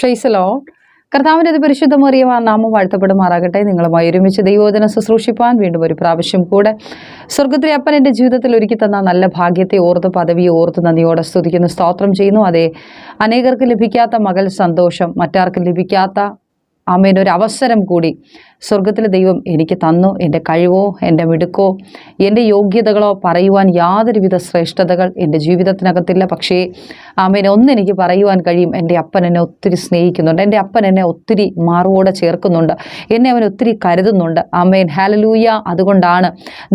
ഷെയ്സലോ കർത്താവിന്റെ അത് പരിശുദ്ധമറിയ നാമം വാഴ്ത്തപ്പെടുമാറാകട്ടെ. നിങ്ങളുമായി ഒരുമിച്ച് ദൈവോധന ശുശ്രൂഷിപ്പാൻ വീണ്ടും ഒരു പ്രാവശ്യം കൂടെ. സ്വർഗത്തിലെ അപ്പൻ എന്റെ ജീവിതത്തിൽ ഒരുക്കി തന്ന നല്ല ഭാഗ്യത്തെ ഓർത്ത് പദവിയെ ഓർത്ത് നന്ദിയോടെ സ്തുതിക്കുന്നു സ്തോത്രം ചെയ്യുന്നു. അതെ അനേകർക്ക് ലഭിക്കാത്ത മകൾ സന്തോഷം മറ്റാർക്കും ലഭിക്കാത്ത ആമേൻ ഒരു അവസരം കൂടി. സ്വർഗത്തിലെ ദൈവം എനിക്ക് തന്നു എന്റെ കഴിവോ എന്റെ മിടുക്കോ എന്റെ യോഗ്യതകളോ പറയുവാൻ യാതൊരുവിധ ശ്രേഷ്ഠതകൾ എന്റെ ജീവിതത്തിനകത്തില്ല. പക്ഷേ ആമേൻ ഒന്ന് എനിക്ക് പറയുവാൻ കഴിയും എന്റെ അപ്പൻ എന്നെ ഒത്തിരി സ്നേഹിക്കുന്നുണ്ട് എന്റെ അപ്പൻ എന്നെ ഒത്തിരി മാറുവോടെ ചേർക്കുന്നുണ്ട് എന്നെ അവൻ ഒത്തിരി കരുതുന്നുണ്ട്. ആമേൻ ഹാലലൂയ അതുകൊണ്ടാണ്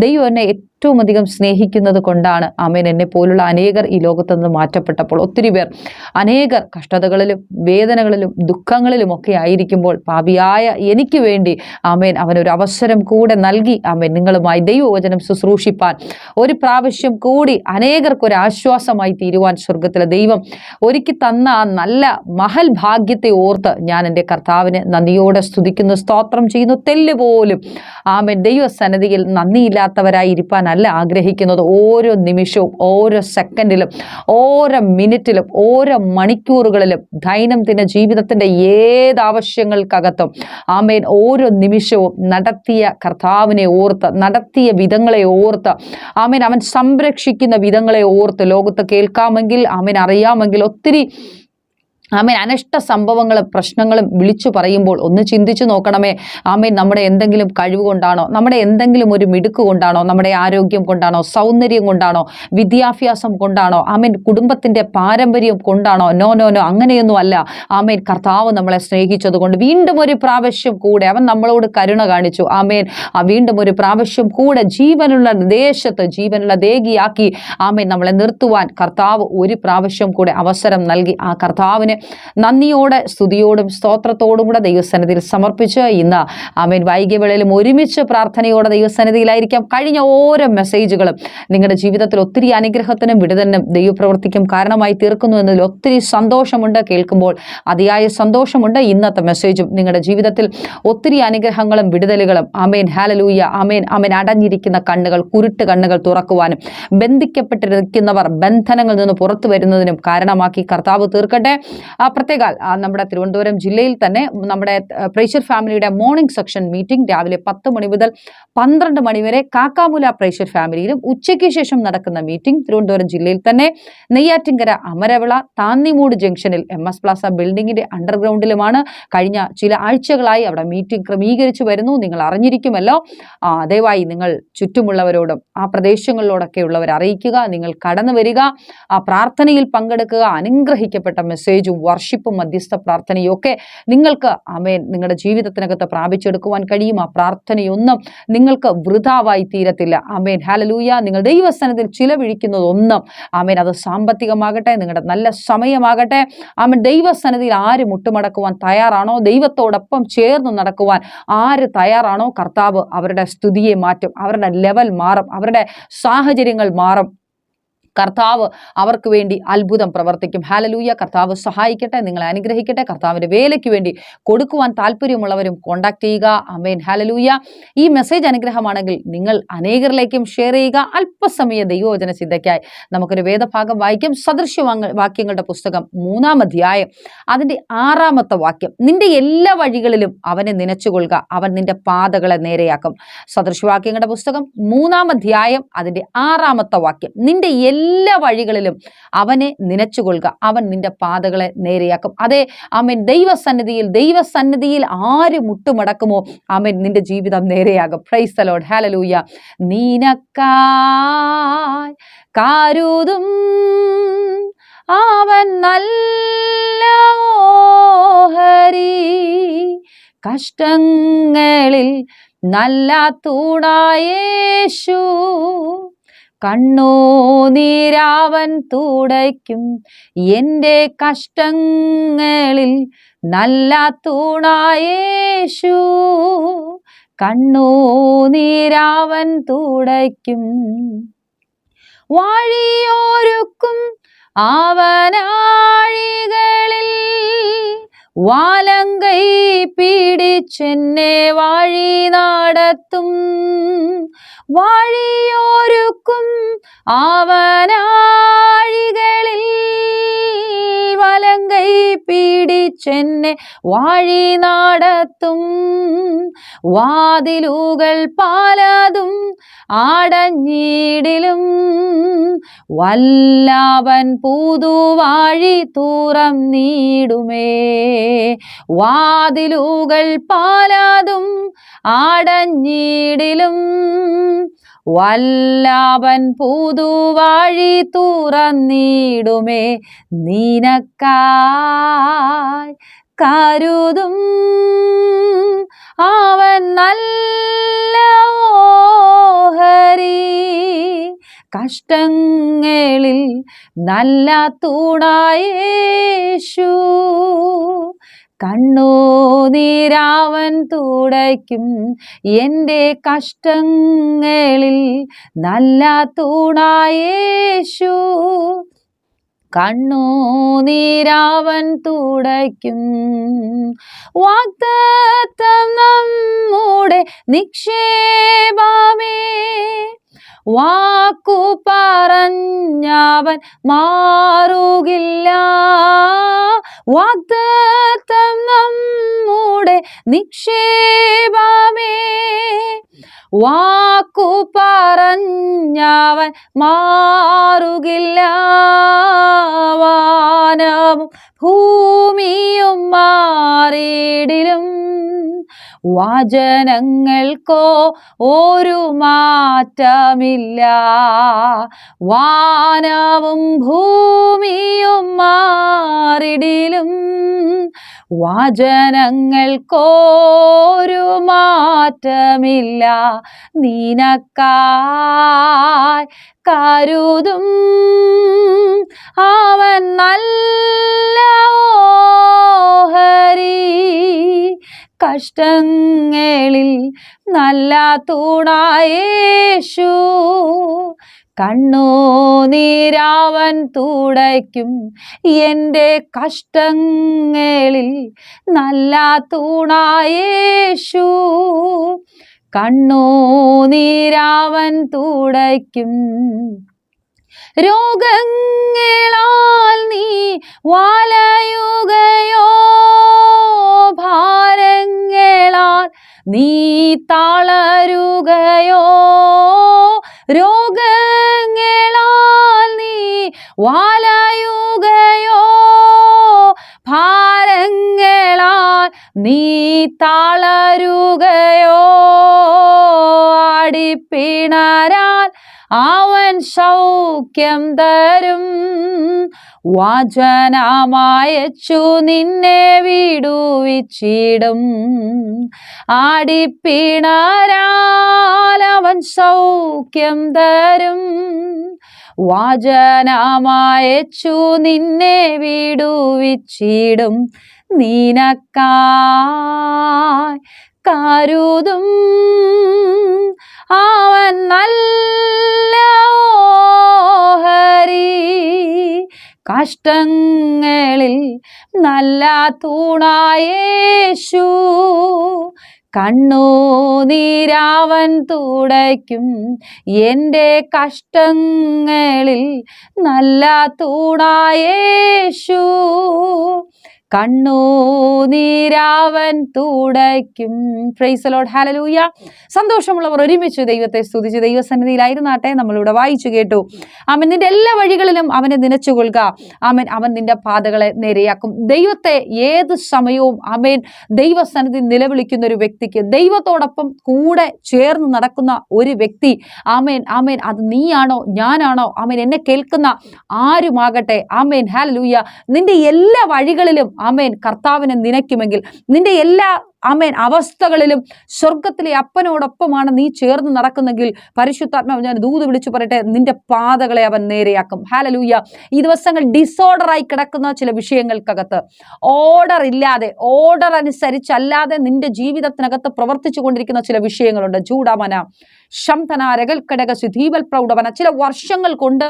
ദൈവം എന്നെ ഏറ്റവും അധികം സ്നേഹിക്കുന്നത് കൊണ്ടാണ് ആമേൻ എന്നെ പോലുള്ള അനേകർ ഈ ലോകത്തു നിന്ന് മാറ്റപ്പെട്ടപ്പോൾ. ഒത്തിരി പേർ അനേകർ കഷ്ടതകളിലും വേദനകളിലും ദുഃഖങ്ങളിലും ഒക്കെ ആയിരിക്കുമ്പോൾ പാപിയായ എനിക്ക് വേണ്ടി ആമേൻ. അവനൊരു അവസരം കൂടെ നൽകി. ആമേൻ. നിങ്ങളുമായി ദൈവവചനം ശുശ്രൂഷിപ്പാൻ ഒരു പ്രാവശ്യം കൂടി അനേകർക്ക് ഒരു ആശ്വാസമായി തീരുവാൻ സ്വർഗത്തിലെ ദൈവം ഒരുക്കി തന്ന ആ നല്ല മഹൽ ഭാഗ്യത്തെ ഓർത്ത് ഞാൻ എന്റെ കർത്താവിന് നന്ദിയോടെ സ്തുതിക്കുന്നു സ്തോത്രം ചെയ്യുന്നു. തെല്ല് പോലും ആമേൻ. ദൈവസന്നതിയിൽ നന്ദിയില്ലാത്തവരായി ഇരിപ്പാനല്ല ആഗ്രഹിക്കുന്നത്. ഓരോ നിമിഷവും ഓരോ സെക്കൻഡിലും ഓരോ മിനിറ്റിലും ഓരോ മണിക്കൂറുകളിലും ദൈനംദിന ജീവിതത്തിന്റെ ഏത് ആവശ്യങ്ങൾക്കകത്തും ആമേൻ. ഓരോ നിമിഷവും നടത്തിയ കർത്താവിനെ ഓർത്ത് നടത്തിയ വിധങ്ങളെ ഓർത്ത് ആമേൻ അവൻ സംരക്ഷിക്കുന്ന വിധങ്ങളെ ഓർത്ത് ലോകത്ത് കേൾക്കാമെങ്കിൽ ആമേൻ അറിയാമെങ്കിൽ ഒത്തിരി ആമേൻ. അനിഷ്ട സംഭവങ്ങളും പ്രശ്നങ്ങളും വിളിച്ചു പറയുമ്പോൾ ഒന്ന് ചിന്തിച്ചു നോക്കണമേ. ആമേൻ നമ്മുടെ എന്തെങ്കിലും കഴിവ് കൊണ്ടാണോ നമ്മുടെ എന്തെങ്കിലും ഒരു മിടുക്ക് കൊണ്ടാണോ നമ്മുടെ ആരോഗ്യം കൊണ്ടാണോ സൗന്ദര്യം കൊണ്ടാണോ വിദ്യാഭ്യാസം കൊണ്ടാണോ ആമേൻ കുടുംബത്തിന്റെ പാരമ്പര്യം കൊണ്ടാണോ നോ നോ നോ അങ്ങനെയൊന്നും അല്ല. ആമേൻ കർത്താവ് നമ്മളെ സ്നേഹിച്ചതുകൊണ്ട് വീണ്ടും ഒരു പ്രാവശ്യം കൂടെ അവൻ നമ്മളോട് കരുണ കാണിച്ചു. ആമേൻ ആ വീണ്ടും ഒരു പ്രാവശ്യം കൂടെ ജീവനുള്ള ദേശത്ത് ജീവനുള്ള ദേഹിയാക്കി ആമേൻ നമ്മളെ നിർത്തുവാൻ കർത്താവ് ഒരു പ്രാവശ്യം കൂടെ അവസരം നൽകി. ആ കർത്താവിന് നന്ദിയോടെ സ്തുതിയോടും സ്തോത്രത്തോടും കൂടെ ദൈവസന്നിധിയിൽ സമർപ്പിച്ച് ഇന്ന് ആമേൻ. വൈകിയ വേളയിലും ഒരുമിച്ച് പ്രാർത്ഥനയോടെ ദൈവസന്നിധിയിലായിരിക്കാം. കഴിഞ്ഞ ഓരോ മെസ്സേജുകളും നിങ്ങളുടെ ജീവിതത്തിൽ ഒത്തിരി അനുഗ്രഹത്തിനും വിടുതലിനും ദൈവപ്രവർത്തിക്കും കാരണമായി തീർക്കുന്നു എന്നതിൽ ഒത്തിരി സന്തോഷമുണ്ട്. കേൾക്കുമ്പോൾ അതിയായ സന്തോഷമുണ്ട് ഇന്നത്തെ മെസ്സേജും. നിങ്ങളുടെ ജീവിതത്തിൽ ഒത്തിരി അനുഗ്രഹങ്ങളും വിടുതലുകളും. അമേൻ ഹാലലൂയ. അമേൻ ആമേൻ. അടഞ്ഞിരിക്കുന്ന കണ്ണുകൾ കുരുട്ട് കണ്ണുകൾ തുറക്കുവാനും ബന്ധിക്കപ്പെട്ടിരിക്കുന്നവർ ബന്ധനങ്ങളിൽ നിന്ന് പുറത്തു വരുന്നതിനും കാരണമാക്കി കർത്താവ് തീർക്കട്ടെ. ആ പ്രത്യേക നമ്മുടെ തിരുവനന്തപുരം ജില്ലയിൽ തന്നെ നമ്മുടെ പ്രേഷർ ഫാമിലിയുടെ മോർണിംഗ് സെക്ഷൻ മീറ്റിംഗ് രാവിലെ പത്ത് മണി മുതൽ പന്ത്രണ്ട് മണി വരെ കാക്കാമുല ഫാമിലിയിലും ഉച്ചയ്ക്ക് ശേഷം നടക്കുന്ന മീറ്റിംഗ് തിരുവനന്തപുരം ജില്ലയിൽ തന്നെ നെയ്യാറ്റിങ്കര അമരവിള താന്നിമൂട് ജംഗ്ഷനിൽ എം എസ് പ്ലാസ ബിൽഡിങ്ങിന്റെ അണ്ടർഗ്രൗണ്ടിലുമാണ്. കഴിഞ്ഞ ചില ആഴ്ചകളായി അവിടെ മീറ്റിംഗ് ക്രമീകരിച്ചു വരുന്നു. നിങ്ങൾ അറിഞ്ഞിരിക്കുമല്ലോ. ദയവായി നിങ്ങൾ ചുറ്റുമുള്ളവരോടും ആ പ്രദേശങ്ങളിലോടൊക്കെ ഉള്ളവർ അറിയിക്കുക. നിങ്ങൾ കടന്നു വരിക. ആ പ്രാർത്ഥനയിൽ പങ്കെടുക്കുക. അനുഗ്രഹിക്കപ്പെട്ട മെസ്സേജും വർഷിപ്പും മധ്യസ്ഥ പ്രാർത്ഥനയും ഒക്കെ നിങ്ങൾക്ക് അമേൻ നിങ്ങളുടെ ജീവിതത്തിനകത്ത് പ്രാപിച്ചെടുക്കുവാൻ കഴിയും. ആ പ്രാർത്ഥനയൊന്നും നിങ്ങൾക്ക് വൃതാവായി തീരത്തില്ല. അമേൻ ഹാലലൂയ നിങ്ങൾ ദൈവസ്ഥാനത്തിൽ ചിലവഴിക്കുന്നതൊന്നും ആമേൻ അത് സാമ്പത്തികമാകട്ടെ നിങ്ങളുടെ നല്ല സമയമാകട്ടെ ആമേൻ ദൈവസ്ഥാനത്തിൽ ആര് മുട്ടുമടക്കുവാൻ തയ്യാറാണോ ദൈവത്തോടൊപ്പം ചേർന്ന് നടക്കുവാൻ ആര് തയ്യാറാണോ കർത്താവ് അവരുടെ സ്തുതിയെ മാറ്റും അവരുടെ ലെവൽ മാറും അവരുടെ സാഹചര്യങ്ങൾ മാറും. കർത്താവ് അവർക്ക് വേണ്ടി അത്ഭുതം പ്രവർത്തിക്കും. ഹാലലൂയ കർത്താവ് സഹായിക്കട്ടെ നിങ്ങളെ അനുഗ്രഹിക്കട്ടെ കർത്താവിന്റെ വേലയ്ക്ക് വേണ്ടി കൊടുക്കുവാൻ താല്പര്യമുള്ളവരും കോൺടാക്ട് ചെയ്യുക. അമേൻ ഹാലലൂയ ഈ മെസ്സേജ് അനുഗ്രഹമാണെങ്കിൽ നിങ്ങൾ അനേകരിലേക്കും ഷെയർ ചെയ്യുക. അല്പസമയ ദൈവവചന ചിന്തയ്ക്കായി നമുക്കൊരു വേദഭാഗം വായിക്കും. സദൃശ്യ വാക്യങ്ങളുടെ പുസ്തകം മൂന്നാം അധ്യായം. അതിന്റെ ആറാമത്തെ വാക്യം. നിന്റെ എല്ലാ വഴികളിലും അവനെ നനച്ചുകൊള്ളുക. അവൻ നിന്റെ പാതകളെ നേരെയാക്കും. സദൃശ്യവാക്യങ്ങളുടെ പുസ്തകം മൂന്നാം അധ്യായം അതിന്റെ ആറാമത്തെ വാക്യം. നിന്റെ എല്ലാ വഴികളിലും അവനെ നനച്ചുകൊള്ളുക. അവൻ നിന്റെ പാതകളെ നേരെയാക്കും. അതെ ആമേൻ ദൈവസന്നിധിയിൽ ദൈവസന്നിധിയിൽ ആര് മുട്ടുമടക്കുമോ ആമേൻ നിന്റെ ജീവിതം നേരെയാകും. പ്രൈസ് അലോഡ് ഹാലലൂയ നീനക്കാരൂതും കാരുതും അവൻ നല്ല ഓഹരി. കഷ്ടങ്ങളിൽ നല്ല തൂണായേശു കണ്ണുനീരാവൻ തുടയ്ക്കും. എന്റെ കഷ്ടങ്ങളിൽ നല്ല തൂണായേശു കണ്ണുനീരാവൻ തുടയ്ക്കും. വാഴിയോരുക്കും അവനാഴികളിൽ വാലങ്കൈ പിടിച്ചെന്നെ വാഴി നടത്തും. വാഴിയോരുക്കും അവനാഴികളിൽ വലങ്കൈ പിടിച്ചെന്നെ വഴി നടത്തും വാതിലുകൾ പലതും ആടഞ്ഞിടിലും പൂതുവാഴി തൂറം നീടുമേ. വാതിലുകൾ പലതും ആടഞ്ഞിടിലും വല്ലവൻ പുതുവാഴി തുറന്നിടുമേ നിനക്കായി കരുതും. അവൻ നല്ല ഓഹരി കഷ്ടങ്ങളിൽ നല്ല തുണയേശു കണ്ണുനീരാവൻ തുടയ്ക്കും. എന്റെ കഷ്ടങ്ങളിൽ നല്ല തൂണായേശു കണ്ണൂ നീരാവൻ തുടയ്ക്കും. വാക്തത്വം നമ്മുടെ നിക്ഷേപമേ. വാക്കു പറഞ്ഞവൻ മാറുകില്ല. വാഗ്ദത്തം നമ്മുടെ നിക്ഷേപമേ. വാക്കു പറഞ്ഞവൻ മാറുകില്ല. വാനവും ഭൂമിയും മാറിയിടിലും വചനങ്ങൾക്കോ ഒരു മാറ്റമില്ല. വാനവും ഭൂമിയും മാറിടിലും വാചനങ്ങൾക്കോരു മാറ്റമില്ല. നിനക്കായി കരുതും അവൻ നല്ല ഓഹരി കഷ്ടങ്ങളിൽ നല്ല തൂണായേശു കണ്ണുനീരാവൻ തുടയ്ക്കും എന്റെ കഷ്ടങ്ങളിൽ നല്ല തൂണായേശു കണ്ണോ നീരാവൻ തുടയ്ക്കും രോഗങ്ങളാൽ നീ വലയുകയോ നീ തളരുകയോ? രോഗങ്ങളാൽ നീ വലയുകയോ? ഭാരങ്ങളാൽ നീ തളരുകയോ? അടിപ്പിണരാൽ അവൻ സൗഖ്യം തരും. വാചനമായച്ചു നിന്നെ വിടുവിച്ചിടും. ആടിപ്പിണരാൽ അവൻ സൗഖ്യം തരും. വാചനമായച്ചു നിന്നെ വിടുവിച്ചിടും. നിനക്കായി കരുതും. അവൻ നല്ല കഷ്ടങ്ങളിൽ നല്ല തൂണായേശു കണ്ണുനീരാവൻ തുടയ്ക്കും എന്റെ കഷ്ടങ്ങളിൽ നല്ല തൂണായേശു കണ്ണുനീരാവൻ തുടയ്ക്കും. പ്രൈസ് ലോഡ് ഹാലലൂയ സന്തോഷമുള്ളവർ ഒരുമിച്ച് ദൈവത്തെ സ്തുതിച്ച് ദൈവസന്നിധിയിലായിരുന്നാട്ടെ. നമ്മളിവിടെ വായിച്ചു കേട്ടു. അവൻ നിന്റെ എല്ലാ വഴികളിലും അവനെ നനച്ചു കൊള്ളുക അവൻ അവൻ നിന്റെ പാതകളെ നേരെയാക്കും. ദൈവത്തെ ഏത് സമയവും അവൻ ദൈവസന്നിധി നിലവിളിക്കുന്ന ഒരു വ്യക്തിക്ക് ദൈവത്തോടൊപ്പം കൂടെ ചേർന്ന് നടക്കുന്ന ഒരു വ്യക്തി ആമേൻ ആമേൻ അത് നീയാണോ ഞാനാണോ ആമേൻ എന്നെ കേൾക്കുന്ന ആരുമാകട്ടെ ആമേൻ ഹാലലൂയ നിന്റെ എല്ലാ വഴികളിലും ആമേൻ. കർത്താവിനെ നിനയ്ക്കുമെങ്കിൽ നിന്റെ എല്ലാ ആമേൻ അവസ്ഥകളിലും സ്വർഗത്തിലെ അപ്പനോടൊപ്പമാണ് നീ ചേർന്ന് നടക്കുന്നെങ്കിൽ പരിശുദ്ധാത്മാവ് ഞാൻ ദൂത് വിളിച്ചു പറയട്ടെ. നിന്റെ പാതകളെ അവൻ നേരെയാക്കും. ഹാലലൂയ ഈ ദിവസങ്ങൾ ഡിസോർഡറായി കിടക്കുന്ന ചില വിഷയങ്ങൾക്കകത്ത് ഓർഡർ ഇല്ലാതെ ഓർഡർ അനുസരിച്ചല്ലാതെ നിന്റെ ജീവിതത്തിനകത്ത് പ്രവർത്തിച്ചു കൊണ്ടിരിക്കുന്ന ചില വിഷയങ്ങളുണ്ട്. ചൂടാമന ശംതന രകൽക്കടക സുധീപൽ പ്രൗഢവന ചില വർഷങ്ങൾ കൊണ്ട്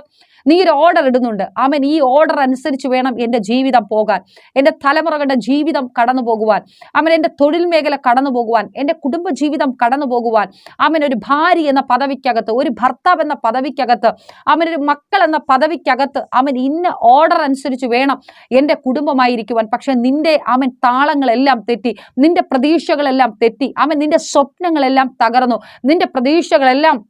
നീ ഒരു ഓർഡർ ഇടുന്നുണ്ട്. ആമൻ ഈ ഓർഡർ അനുസരിച്ച് വേണം എന്റെ ജീവിതം പോകാൻ. എന്റെ തലമുറകളുടെ ജീവിതം കടന്നു പോകുവാൻ. അമൻ എന്റെ തൊഴിൽ മേഖല കടന്നു പോകുവാൻ. എന്റെ കുടുംബ ജീവിതം കടന്നു പോകുവാൻ. അമൻ ഒരു ഭാര്യ എന്ന പദവിക്കകത്ത് ഒരു ഭർത്താവ് എന്ന പദവിക്കകത്ത് അവൻ ഒരു മക്കൾ എന്ന പദവിക്കകത്ത് അവൻ ഇന്ന ഓർഡർ അനുസരിച്ച് വേണം എന്റെ കുടുംബമായിരിക്കുവാൻ. പക്ഷെ നിന്റെ അവൻ താളങ്ങളെല്ലാം തെറ്റി നിന്റെ പ്രതീക്ഷകളെല്ലാം തെറ്റി അവൻ നിന്റെ സ്വപ്നങ്ങളെല്ലാം തകർന്നു നിന്റെ പ്രതീക്ഷകളെല്ലാം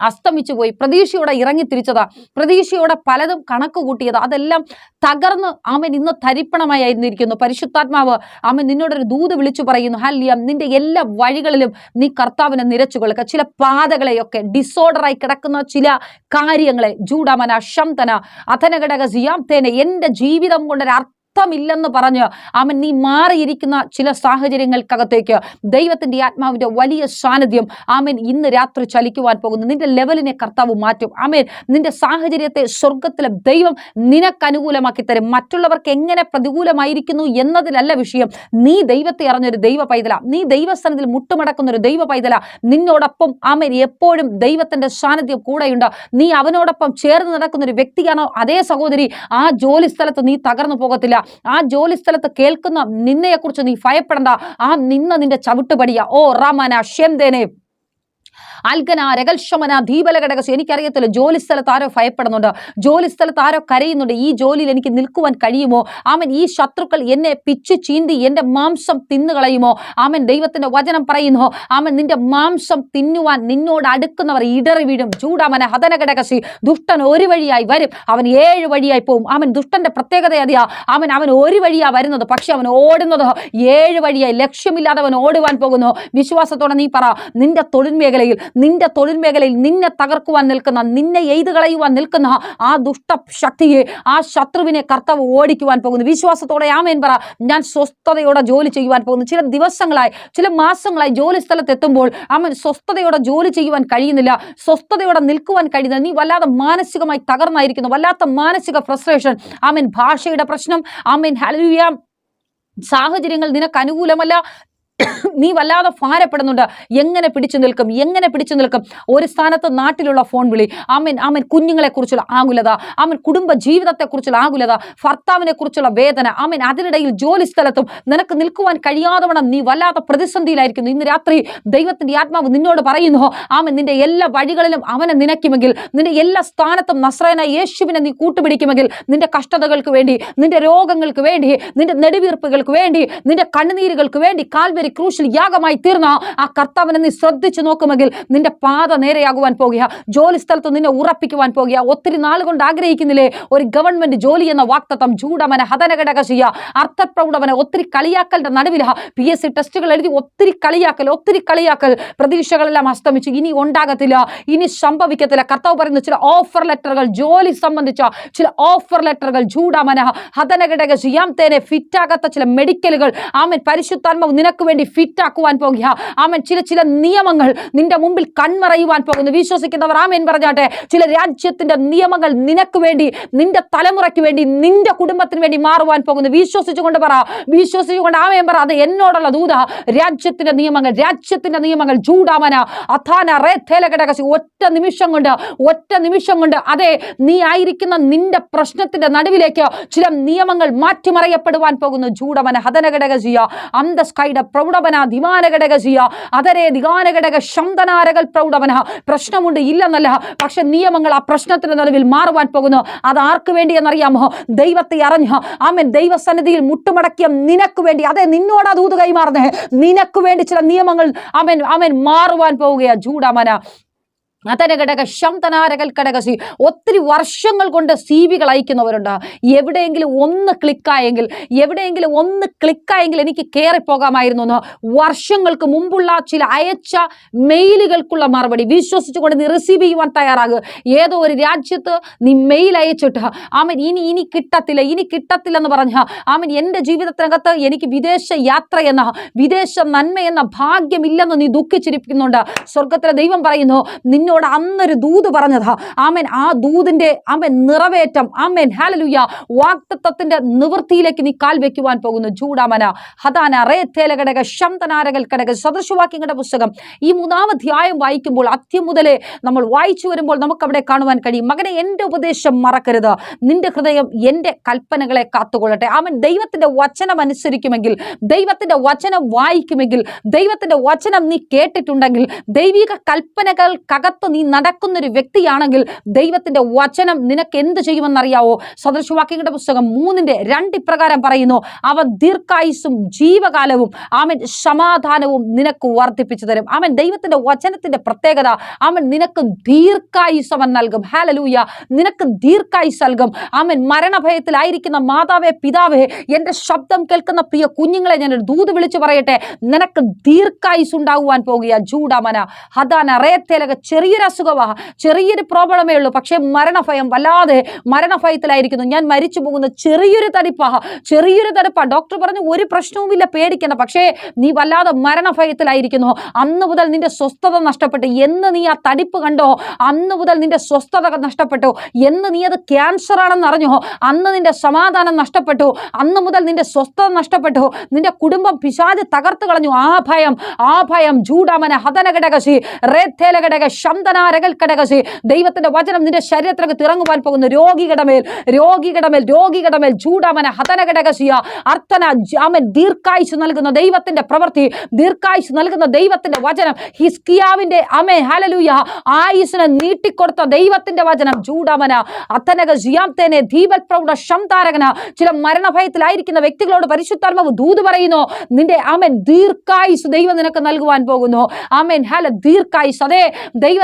അസ്തമിച്ചു പോയി. പ്രതീക്ഷയോടെ ഇറങ്ങി തിരിച്ചതാ. പ്രതീക്ഷയോടെ പലതും കണക്ക് കൂട്ടിയത്. അതെല്ലാം തകർന്ന് അവൻ ഇന്ന് തരിപ്പണമായിരുന്നിരിക്കുന്നു പരിശുദ്ധാത്മാവ് അവൻ നിന്നോടൊരു ദൂത് വിളിച്ചു പറയുന്നു ഹല്ലിയം നിന്റെ എല്ലാ വഴികളിലും നീ കർത്താവിനെ നിരച്ചു കൊള്ളുക. ചില പാതകളെയൊക്കെ ഡിസോർഡറായി കിടക്കുന്ന ചില കാര്യങ്ങളെ ജൂഡമന ശംതന അഥനഘടക സിയാംതേനെ എന്റെ ജീവിതം കൊണ്ടൊരു അർത്ഥമില്ലെന്ന് പറഞ്ഞ് അവൻ നീ മാറിയിരിക്കുന്ന ചില സാഹചര്യങ്ങൾക്കകത്തേക്ക് ദൈവത്തിന്റെ ആത്മാവിന്റെ വലിയ സാന്നിധ്യം ആമേൻ ഇന്ന് രാത്രി ചലിക്കുവാൻ പോകുന്നു. നിന്റെ ലെവലിനെ കർത്താവ് മാറ്റും. ആമേൻ. നിന്റെ സാഹചര്യത്തെ സ്വർഗത്തിലെ ദൈവം നിനക്ക് അനുകൂലമാക്കി തരും. മറ്റുള്ളവർക്ക് എങ്ങനെ പ്രതികൂലമായിരിക്കുന്നു എന്നതിലല്ല വിഷയം. നീ ദൈവത്തെ അറിഞ്ഞൊരു ദൈവ പൈതല. നീ ദൈവസ്ഥാനത്തിൽ മുട്ടുമടക്കുന്ന ഒരു ദൈവ പൈതല. നിന്നോടൊപ്പം ആമേൻ എപ്പോഴും ദൈവത്തിന്റെ സാന്നിധ്യം കൂടെയുണ്ട്. നീ അവനോടൊപ്പം ചേർന്ന് നടക്കുന്ന ഒരു വ്യക്തിയാണോ അതേ സഹോദരി? ആ ജോലി സ്ഥലത്ത് നീ തകർന്നു പോകത്തില്ല. ആ ജോലി സ്ഥലത്ത് കേൾക്കുന്ന നിന്നയെക്കുറിച്ച് നീ ഭയപ്പെടണ്ട. ആ നിന്ന നിന്റെ ചവിട്ടുപടിയ. ഓ റാമാന ഷെംദേനെ അൽഗന ശമന ദീപലഘടകസ് എനിക്കറിയത്തില്ല ജോലി സ്ഥലത്ത് ആരോ ഭയപ്പെടുന്നുണ്ട്. ജോലി സ്ഥലത്ത് ആരോ കരയുന്നുണ്ട്. ഈ ജോലിയിൽ എനിക്ക് നിൽക്കുവാൻ കഴിയുമോ? അവൻ ഈ ശത്രുക്കൾ എന്നെ പിച്ചു ചീന്തി എന്റെ മാംസം തിന്നുകളയുമോ അവൻ ദൈവത്തിന്റെ വചനം പറയുന്നു അവൻ നിന്റെ മാംസം തിന്നുവാൻ നിന്നോട് അടുക്കുന്നവർ ഇടറി വീഴും. ചൂടാമന ഹതനഘടകശി ദുഷ്ടൻ ഒരു വഴിയായി വരും. അവൻ ഏഴ് വഴിയായി പോവും. അവൻ ദുഷ്ടന്റെ പ്രത്യേകത അതിയാ അവൻ അവൻ ഒരു വഴിയാ വരുന്നത്. പക്ഷെ അവൻ ഓടുന്നത് ഏഴ് വഴിയായി. ലക്ഷ്യമില്ലാതെ അവൻ ഓടുവാൻ പോകുന്നു. വിശ്വാസത്തോടെ നീ പറ നിന്റെ തൊഴിൽ മേഖലയിൽ നിന്റെ തൊഴിൽ മേഖലയിൽ നിന്നെ തകർക്കുവാൻ നിൽക്കുന്ന നിന്നെ എയ്ത് കളയുവാൻ നിൽക്കുന്ന ആ ദുഷ്ട ശക്തിയെ ആ ശത്രുവിനെ കർത്താവ് ഓടിക്കുവാൻ പോകുന്നു. വിശ്വാസത്തോടെ ആമേൻ പറ. ഞാൻ സ്വസ്ഥതയോടെ ജോലി ചെയ്യുവാൻ പോകുന്നു. ചില ദിവസങ്ങളായി ചില മാസങ്ങളായി ജോലി സ്ഥലത്ത് എത്തുമ്പോൾ അവൻ സ്വസ്ഥതയോടെ ജോലി ചെയ്യുവാൻ കഴിയുന്നില്ല. സ്വസ്ഥതയോടെ നിൽക്കുവാൻ കഴിയുന്നില്ല. നീ വല്ലാതെ മാനസികമായി തകർന്നായിരിക്കുന്നു. വല്ലാത്ത മാനസിക ഫ്രസ്ട്രേഷൻ ആമേൻ ഭാഷയുടെ പ്രശ്നം. ആമേൻ ഹലുയ സാഹചര്യങ്ങൾ നിനക്ക് അനുകൂലമല്ല. നീ വല്ലാതെ ഭാരപ്പെടുന്നുണ്ട്. എങ്ങനെ പിടിച്ചു നിൽക്കും? എങ്ങനെ പിടിച്ചു നിൽക്കും? ഒരു സ്ഥാനത്ത് നാട്ടിലുള്ള ഫോൺ വിളി. ആമൻ ആമൻ. കുഞ്ഞുങ്ങളെ കുറിച്ചുള്ള ആകുലത. ആമൻ കുടുംബ ജീവിതത്തെക്കുറിച്ചുള്ള ആകുലത. ഭർത്താവിനെ കുറിച്ചുള്ള വേദന. ആമൻ അതിനിടയിൽ ജോലി സ്ഥലത്തും നിനക്ക് നിൽക്കുവാൻ കഴിയാതെ വണ്ണം നീ വല്ലാത്ത പ്രതിസന്ധിയിലായിരിക്കുന്നു. ഇന്ന് രാത്രി ദൈവത്തിന്റെ ആത്മാവ് നിന്നോട് പറയുന്നു ആമൻ നിന്റെ എല്ലാ വഴികളിലും അവനെ നിനയ്ക്കുമെങ്കിൽ നിന്റെ എല്ലാ സ്ഥാനത്തും നസ്രേന യേശുവിനെ നീ കൂട്ടുപിടിക്കുമെങ്കിൽ നിന്റെ കഷ്ടതകൾക്ക് വേണ്ടി നിന്റെ രോഗങ്ങൾക്ക് വേണ്ടി നിന്റെ നെടുവീർപ്പുകൾക്ക് വേണ്ടി നിന്റെ കണ്ണുനീരുകൾക്ക് വേണ്ടി കാൽവരി ക്രൂശിൽ യാഗമായി തീർന്ന ആ കർത്താവിനെ നീ ശ്രദ്ധിച്ചു നോക്കുമെങ്കിൽ നിന്റെ പാത നേരെയാകുവാൻ പോകുക. ജോലി സ്ഥലത്ത് നിന്നെ ഉറപ്പിക്കുവാൻ പോകുക. ഒത്തിരി നാളുകൊണ്ട് ആഗ്രഹിക്കുന്നില്ലേ? ഒരു ഗവൺമെന്റ് ജോലി എന്ന വാക്തത്വം ചൂടവനെ ഹതനഘടക ചെയ്യുക. അർത്ഥപ്രൗഢവനെ ഒത്തിരി കളിയാക്കലിന്റെ നടുവില പി എസ് സി ടെസ്റ്റുകൾ എഴുതി ഒത്തിരി കളിയാക്കൽ ഒത്തിരി കളിയാക്കൽ. പ്രതീക്ഷകളെല്ലാം അസ്തമിച്ചു. ഇനി ഉണ്ടാകത്തില്ല. ഇനി സംഭവിക്കത്തില്ല. കർത്താവ് പറയുന്ന ചില ഓഫർ ലെറ്ററുകൾ ജോലി സംബന്ധിച്ച ചില ഓഫർ ലെറ്ററുകൾ ചൂടാമന ഹതനഘടക ചെയ്യാം. തേനെ ഫിറ്റാകാത്ത ചില മെഡിക്കലുകൾ ആമൻ. പരിശുദ്ധാത്മാവ് നിനക്ക് ഫിറ്റ് ആക്കുവാൻ പോകുക. ആമൻ. ചില ചില നിയമങ്ങൾ നിന്റെ മുമ്പിൽ കൺമറയുവാൻ പോകുന്നു. വിശ്വസിക്കുന്നവർ ആമേൻ പറഞ്ഞാട്ടെ. ചില രാജ്യത്തിന്റെ നിയമങ്ങൾ നിനക്ക് വേണ്ടി നിന്റെ തലമുറയ്ക്ക് വേണ്ടി നിന്റെ കുടുംബത്തിന് വേണ്ടി മാറുവാൻ പോകുന്നു. വിശ്വസിച്ചുകൊണ്ട് പറ. വിശ്വസിച്ചുകൊണ്ട് ആമേൻ പറ. അത് എന്നോടുള്ള ദൂത. രാജ്യത്തിന്റെ നിയമങ്ങൾ രാജ്യത്തിന്റെ നിയമങ്ങൾ. ചൂടാമന അഥാന റേ തേലഘടകശി ഒറ്റ നിമിഷം കൊണ്ട് ഒറ്റ നിമിഷം കൊണ്ട് അതെ നീ ആയിരിക്കുന്ന നിന്റെ പ്രശ്നത്തിന്റെ നടുവിലേക്ക് ചില നിയമങ്ങൾ മാറ്റിമറിയപ്പെടുവാൻ പോകുന്നു. ചൂടമന ചെയ്യുക അന്തസ്കൈഡ പ്രൗഢവന ദിമാനഘടകശിയ അതരെ ദിഗാനഘടക ശന്തനാരകൽ പ്രൗഢവന. പ്രശ്നമുണ്ട് ഇല്ലെന്നല്ല. പക്ഷെ നിയമങ്ങൾ ആ പ്രശ്നത്തിന്റെ നിലവിൽ മാറുവാൻ പോകുന്നു. അത് ആർക്ക് വേണ്ടി എന്നറിയാമോ ദൈവത്തെ അറിഞ്ഞ്. ആമൻ. ദൈവസന്നിധിയിൽ മുട്ടുമടക്കിയ നിനക്ക് വേണ്ടി. അതെ നിന്നോട് ദൂത് കൈമാറുന്നേ. നിനക്ക് വേണ്ടി ചില നിയമങ്ങൾ അവൻ അവൻ മാറുവാൻ പോവുകയാണ് ചൂടമന അതരഘടക ശംതനാരകൽ ഘടകസി ഒത്തിരി വർഷങ്ങൾ കൊണ്ട് സി വികൾ അയക്കുന്നവരുണ്ട്. എവിടെയെങ്കിലും ഒന്ന് ക്ലിക്കായെങ്കിൽ എവിടെയെങ്കിലും ഒന്ന് ക്ലിക്കായെങ്കിൽ എനിക്ക് കയറിപ്പോകാമായിരുന്നു എന്ന് വർഷങ്ങൾക്ക് മുമ്പുള്ള ചില അയച്ച മെയിലുകൾക്കുള്ള മറുപടി. വിശ്വസിച്ചുകൊണ്ട് നീ റിസീവ് ചെയ്യുവാൻ തയ്യാറാകുക ഏതോ ഒരു രാജ്യത്ത് നീ മെയിൽ അയച്ചിട്ട് ആമൻ ഇനി ഇനി കിട്ടത്തില്ല ഇനി കിട്ടത്തില്ലെന്ന് പറഞ്ഞ ആമൻ എന്റെ ജീവിതത്തിനകത്ത് എനിക്ക് വിദേശ യാത്ര എന്ന വിദേശ നന്മ എന്ന ഭാഗ്യമില്ലെന്ന് നീ ദുഃഖിച്ചിരിക്കുന്നുണ്ട് സ്വർഗത്തിലെ ദൈവം പറയുന്നു നിന്നോട് നിങ്ങളോട് അന്നൊരു ദൂത് പറഞ്ഞതാ. ആമേൻ. ആ ദൂതിന്റെ ആമേൻ നിറവേറ്റം ആമേൻ ഹാലലുയ വാക്തത്വത്തിന്റെ നിവൃത്തിയിലേക്ക് നീ കാൽ വെക്കുവാൻ പോകുന്നു. ചൂടാമന ഹതാന റേത്തേല ഘടക ശംതനാരകൽ ഘടക സദൃശവാക്യങ്ങളുടെ പുസ്തകം. ഈ മൂന്നാം അധ്യായം വായിക്കുമ്പോൾ അത്യം മുതലേ നമ്മൾ വായിച്ചു വരുമ്പോൾ നമുക്ക് അവിടെ കാണുവാൻ കഴിയും. മകനെ എന്റെ ഉപദേശം മറക്കരുത്. നിന്റെ ഹൃദയം എന്റെ കൽപ്പനകളെ കാത്തുകൊള്ളട്ടെ. അവൻ ദൈവത്തിന്റെ വചനം അനുസരിക്കുമെങ്കിൽ ദൈവത്തിന്റെ വചനം വായിക്കുമെങ്കിൽ ദൈവത്തിന്റെ വചനം നീ കേട്ടിട്ടുണ്ടെങ്കിൽ ദൈവിക കൽപ്പനകൾക്കകത്ത് നീ നടക്കുന്നൊരു വ്യക്തിയാണെങ്കിൽ ദൈവത്തിന്റെ വചനം നിനക്ക് എന്ത് ചെയ്യുമെന്നറിയാവോ? സദൃശവാക്യങ്ങളുടെ പുസ്തകം മൂന്നിന്റെ രണ്ട് ഇപ്രകാരം പറയുന്നു അവ ദീർഘായുസും ജീവകാലവും അവൻ സമാധാനവും നിനക്ക് വർദ്ധിപ്പിച്ചു തരും. അവൻ ദൈവത്തിന്റെ വചനത്തിന്റെ പ്രത്യേകത അവൻ നിനക്ക് ദീർഘായുസ് അവൻ നൽകും. ഹാലലൂയ നിനക്ക് ദീർഘായുസ് നൽകും. അവൻ മരണഭയത്തിലായിരിക്കുന്ന മാതാവേ പിതാവേ എന്റെ ശബ്ദം കേൾക്കുന്ന പ്രിയ കുഞ്ഞുങ്ങളെ ഞാൻ ഒരു ദൂത് വിളിച്ചു പറയട്ടെ. നിനക്ക് ദീർഘായുസ് ഉണ്ടാകുവാൻ പോകുക ജൂഡമന. ഹദാന റേത്തേലക ചെറിയൊരു അസുഖമാ ചെറിയൊരു പ്രോബ്ലമേ ഉള്ളൂ. പക്ഷേ മരണഭയം വല്ലാതെ മരണഭയത്തിലായിരിക്കുന്നു. ഞാൻ മരിച്ചു പോകുന്ന ചെറിയൊരു തടിപ്പാ. ചെറിയൊരു തടിപ്പാ. ഡോക്ടർ പറഞ്ഞു ഒരു പ്രശ്നവുമില്ല പേടിക്കണ്ട. പക്ഷേ നീ വല്ലാതെ മരണഭയത്തിലായിരിക്കുന്നു. അന്ന് മുതൽ നിന്റെ സ്വസ്ഥത നഷ്ടപ്പെട്ടു. എന്ന് നീ ആ തടിപ്പ് കണ്ടോ? അന്ന് മുതൽ നിന്റെ സ്വസ്ഥത നഷ്ടപ്പെട്ടു. എന്ന് നീ അത് ക്യാൻസർ ആണെന്ന് അറിഞ്ഞോ? അന്ന് നിന്റെ സമാധാനം നഷ്ടപ്പെട്ടു. അന്ന് മുതൽ നിന്റെ സ്വസ്ഥത നഷ്ടപ്പെട്ടു. നിന്റെ കുടുംബം പിശാജ് തകർത്ത് കളഞ്ഞു. ആ ഭയം ആ ഭയം. ജൂഡാമന ഹതനഘടകശി റേത്തേലഘടക ശന്തനാരകൽ കടകശി ദൈവത്തിന്റെ വചനം നിന്റെ ശരീരത്തിലേക്ക് തിറങ്ങുവാൻ പോകുന്ന രോഗികളുടെ മേൽ രോഗികളുടെ മേൽ രോഗികളുടെ മേൽ ജൂഡാമന ഹതനഘടകശിയ അർത്ഥന അമൻ ദീർഘായുസ് നൽകുന്ന ദൈവത്തിന്റെ പ്രവൃത്തി ദീർഘായുസ് നൽകുന്ന ദൈവത്തിന്റെ വചനം ഹിസ്കിയാവിന്റെ അമേ ഹലലൂയ ആയുസിനെ നീട്ടിക്കൊടുത്ത ദൈവത്തിന്റെ വചനം ചൂടാമന അത്തനക ജിയാംതേനെ ദീപൽ പ്രൗഢ ശംതാരകന. ചില മരണഭയത്തിലായിരിക്കുന്ന വ്യക്തികളോട് പരിശുദ്ധാത്മാവ് ദൂത് പറയുന്നു നിന്റെ അമൻ ദീർഘായുസ് ദൈവം നിനക്ക് നൽകുവാൻ പോകുന്നു. അമേൻ ഹല ദീർഘായുസ്. അതേ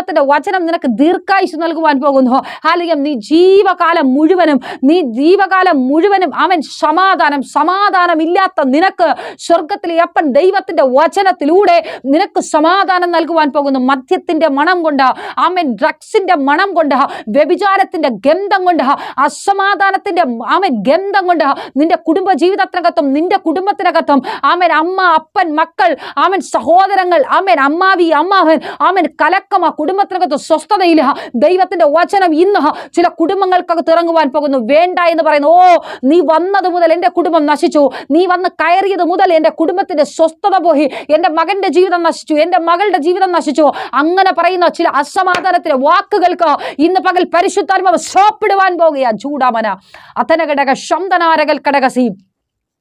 ദൈവത്തിന്റെ വചനം നിനക്ക് ദീർഘായുസ് നൽകുവാൻ പോകുന്നു. ഹാലിയം നീ ജീവകാലം മുഴുവനും നീ ജീവകാലം മുഴുവനും അവൻ സമാധാനം സമാധാനമില്ലാത്ത നിനക്ക് സ്വർഗത്തിലെ അപ്പൻ ദൈവത്തിന്റെ വചനത്തിലൂടെ നിനക്ക് സമാധാനം നൽകുവാൻ പോകുന്നു. മദ്യത്തിന്റെ മണം കൊണ്ട് ആമൻ ഡ്രഗ്സിന്റെ മണം കൊണ്ട് വ്യഭിചാരത്തിന്റെ ഗന്ധം കൊണ്ട് അസമാധാനത്തിന്റെ ആമൻ ഗന്ധം കൊണ്ട് നിന്റെ കുടുംബ ജീവിതത്തിനകത്തും നിന്റെ കുടുംബത്തിനകത്തും ആമൻ അമ്മ അപ്പൻ മക്കൾ ആമൻ സഹോദരങ്ങൾ ആമൻ അമ്മാവി അമ്മാവൻ ആമൻ കലക്കം ആ കുടുംബത്തിനകത്ത് സ്വസ്ഥതയില്ല. ദൈവത്തിന്റെ വചനം ഇന്ന് ചില കുടുംബങ്ങൾക്കകത്ത് ഇറങ്ങുവാൻ പോകുന്നു. വേണ്ട എന്ന് പറയുന്നു. ഓ നീ വന്നത് മുതൽ എന്റെ കുടുംബം നശിച്ചു. നീ വന്ന് കയറിയത് മുതൽ എന്റെ കുടുംബത്തിന്റെ സ്വസ്ഥത പോയി. എന്റെ മകന്റെ ജീവിതം നശിച്ചു. എന്റെ മകളുടെ ജീവിതം നശിച്ചു. അങ്ങനെ പറയുന്ന ചില അസമാധാനത്തിലെ വാക്കുകൾക്ക് ഇന്ന് പകൽ പരിശുദ്ധാത്മാവ് സോപ്പിടുവാൻ പോകുക ചൂടാമന. അത്തനഘടക ശബ്ദനാരകൽ കടകസി.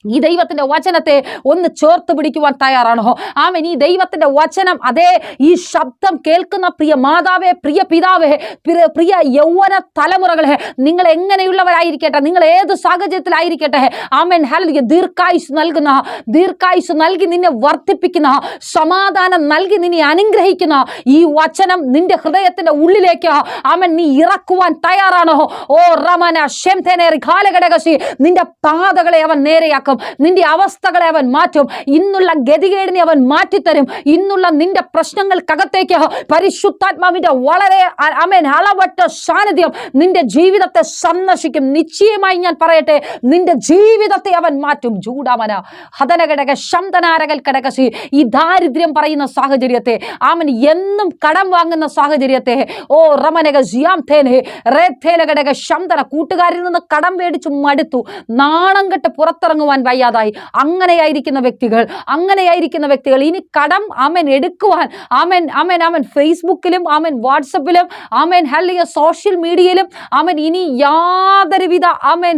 ഈ ദൈവത്തിന്റെ വചനത്തെ ഒന്ന് ചേർത്ത് പിടിക്കുവാൻ തയ്യാറാണോ ആമൻ. ഈ ദൈവത്തിന്റെ വചനം അതേ ഈ ശബ്ദം കേൾക്കുന്ന പ്രിയ മാതാവേ പ്രിയ പിതാവേ പ്രിയ- യൗവന തലമുറകളെ നിങ്ങൾ എങ്ങനെയുള്ളവരായിരിക്കട്ടെ? നിങ്ങൾ ഏത് സാഹചര്യത്തിലായിരിക്കട്ടെ? ആമൻ. ഹല്ലേലൂയ. ദീർഘായുസ് നൽകുന്ന ദീർഘായുസ് നൽകി നിന്നെ വർദ്ധിപ്പിക്കുന്ന സമാധാനം നൽകി നിന്നെ അനുഗ്രഹിക്കുന്ന ഈ വചനം നിന്റെ ഹൃദയത്തിന്റെ ഉള്ളിലേക്ക് ആമൻ നീ ഇറക്കുവാൻ തയ്യാറാണോ ഓ റമന ഷെംതേനേറി കാലഘടകശി നിന്റെ പാതകളെ അവൻ നേരെയാക്കും. നിന്റെ അവസ്ഥകളെ അവൻ മാറ്റും. ഇന്നുള്ള ഗതികേടിനെ അവൻ മാറ്റിത്തരും. ഇന്നുള്ള നിന്റെ പ്രശ്നങ്ങൾക്കകത്തേക്ക് പരിശുദ്ധാത്മാവിന്റെ വളരെ അമേൻ അളവറ്റ സാന്നിധ്യം നിന്റെ ജീവിതത്തെ സന്ദർശിക്കും. നിശ്ചയമായി ഞാൻ പറയട്ടെ നിന്റെ ജീവിതത്തെ അവൻ മാറ്റും. ചൂടാമന ഹതനഘടക ശന്തനാരകൽ കടകശി ഈ ദാരിദ്ര്യം പറയുന്ന സാഹചര്യത്തെ അവൻ എന്നും കടം വാങ്ങുന്ന സാഹചര്യത്തെ ഓ റമനക ജിയാം തേനെ റേത്തേലഘടക ശന്തന കൂട്ടുകാരിൽ നിന്ന് കടം മേടിച്ചു മടുത്തു. നാണം കെട്ട് പുറത്തിറങ്ങുവാൻ വയ്യാതായി. അങ്ങനെയായിരിക്കുന്ന വ്യക്തികൾ അങ്ങനെയായിരിക്കുന്ന വ്യക്തികൾ. ഇനി കടം അമൻ എടുക്കുവാൻ അമൻ അമൻ അമൻ ഫേസ്ബുക്കിലും അമൻ വാട്സപ്പിലും അമൻ ഹല്ലിയ സോഷ്യൽ മീഡിയയിലും അമൻ ഇനി യാതൊരുവിധ അമൻ